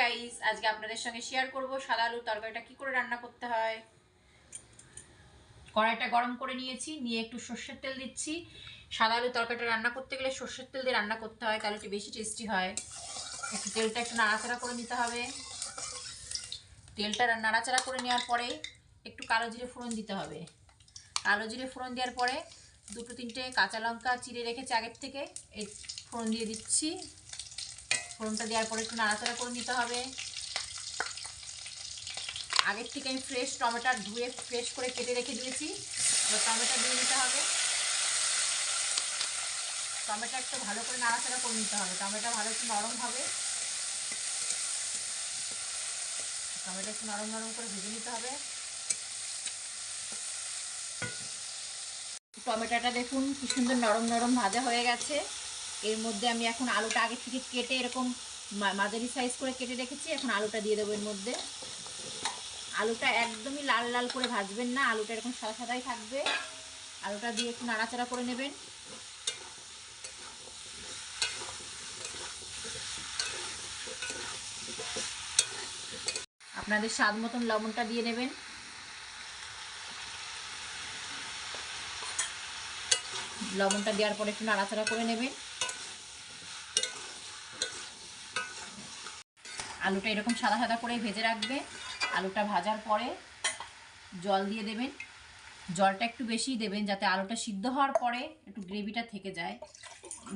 Guys আজকে আপনাদের সঙ্গে শেয়ার করব। সাদা আলুর তরকারিটা কি করে রান্না করতে হয়? কড়াইটা গরম করে নিয়েছি, নিয়ে একটু সর্ষের তেল দিচ্ছি। সাদা আলুর তরকারিটা রান্না করতে গেলে সর্ষের তেল দিয়ে রান্না করতে হয়, তাহলে বেশি টেস্টি হয়। একটু তেলটা একটু নাড়াচাড়া করে নিতে হবে। তেলটা নাড়াচাড়া করে নেওয়ার পরে একটু কালো জিরে ফোড়ন দিতে হবে। কালো জিরে ফোড়ন দেওয়ার পরে দুটো তিনটে কাঁচা লঙ্কা চিড়ে রেখেছি আগের থেকে, এই ফোড়ন দিয়ে দিচ্ছি। ফোড়নটা দেওয়ার পরে একটু নাড়াচাড়া করে নিতে হবে। আগের থেকে আমি ফ্রেশ টমেটো ধুয়ে ফ্রেশ করে কেটে রেখে দিয়েছি। এবার টমেটো দিয়ে নিতে হবে। টমেটো একটু ভালো করে নাড়াচাড়া করে নিতে হবে। টমেটো ভালো একটু নরম হবে। টমেটো একটু নরম নরম করে ভেজে নিতে হবে। টমেটোটা দেখুন কি সুন্দর নরম নরম ভাজা হয়ে গেছে। এর মধ্যে আমি এখন আলুটা আগে থেকে কেটে এরকম মাঝারি সাইজ করে কেটে রেখেছি, এখন আলুটা দিয়ে দেবো এর মধ্যে। আলুটা একদমই লাল লাল করে ভাজবেন না, আলুটা এরকম সাদা সাদাই থাকবে। আলুটা দিয়ে একটু নাড়াচাড়া করে নেবেন। আপনাদের স্বাদ মতন লবণটা দিয়ে নেবেন। লবণটা দেওয়ার পরে একটু নাড়াচাড়া করে নেবেন। আলুটা এরকম সাদা সাদা করে ভেজে রাখবে। আলুটা ভাজার পরে জল দিয়ে দেবেন। জলটা একটু বেশি দেবেন যাতে আলুটা সিদ্ধ হওয়ার পরে একটু গ্রেভিটা থেকে যায়।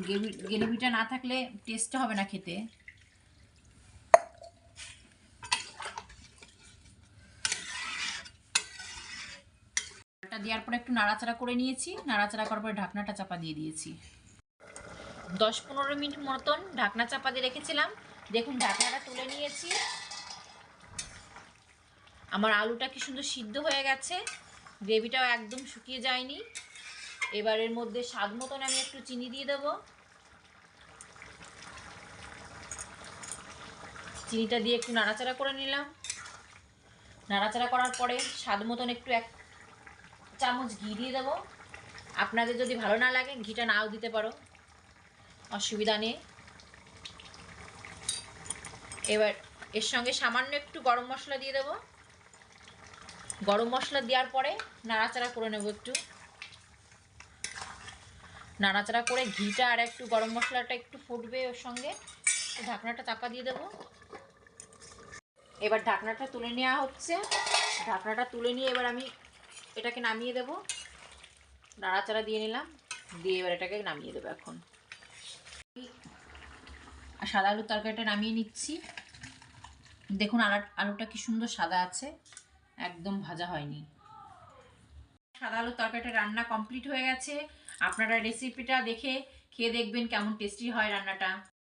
গ্রেভি, গ্রেভিটা না থাকলে টেস্ট হবে না খেতে। জলটা দেওয়ার পরে একটু নাড়াচাড়া করে নিয়েছি। নাড়াচাড়া করার পরে ঢাকনাটা চাপা দিয়ে দিয়েছি। দশ পনেরো মিনিট মতন ঢাকনা চাপা দিয়ে রেখেছিলাম। দেখুন, ঢাকনাটা তুলে নিয়েছি। আমার আলুটা কি সুন্দর সিদ্ধ হয়ে গেছে। গ্রেভিটাও একদম শুকিয়ে যায়নি। এবার এর মধ্যে স্বাদ মতন আমি একটু চিনি দিয়ে দেবো। চিনিটা দিয়ে একটু নাড়াচাড়া করে নিলাম। নাড়াচাড়া করার পরে স্বাদ মতন একটু এক চামচ ঘি দিয়ে দেবো। আপনাদের যদি ভালো না লাগে, ঘিটা নাও দিতে পারো। অসুবিধা নেই। এবার এর সঙ্গে সামান্য একটু গরম মশলা দিয়ে দেবো। গরম মশলা দেওয়ার পরে নাড়াচাড়া করে নেব একটু। নাড়াচাড়া করে ঘিটা আর একটু গরম মশলাটা একটু ফুটবে ওর সঙ্গে। ঢাকনাটা চাপা দিয়ে দেবো। এবার ঢাকনাটা তুলে নেওয়া হচ্ছে। ঢাকনাটা তুলে নিয়ে এবার আমি এটাকে নামিয়ে দেব। নাড়াচাড়া দিয়ে নিলাম। দিয়ে এবার এটাকে নামিয়ে দেবো এখন। আর সাদা আলুর তরকারিটা নামিয়ে নিচ্ছি। দেখুন, আলু আলুটা কি সুন্দর সাদা আছে। একদম ভাজা হয়নি। সাদা আলুর তরকারিটা রান্না কমপ্লিট হয়ে গেছে। আপনারা রেসিপিটা দেখে খেয়ে দেখবেন কেমন টেস্টি হয় রান্নাটা।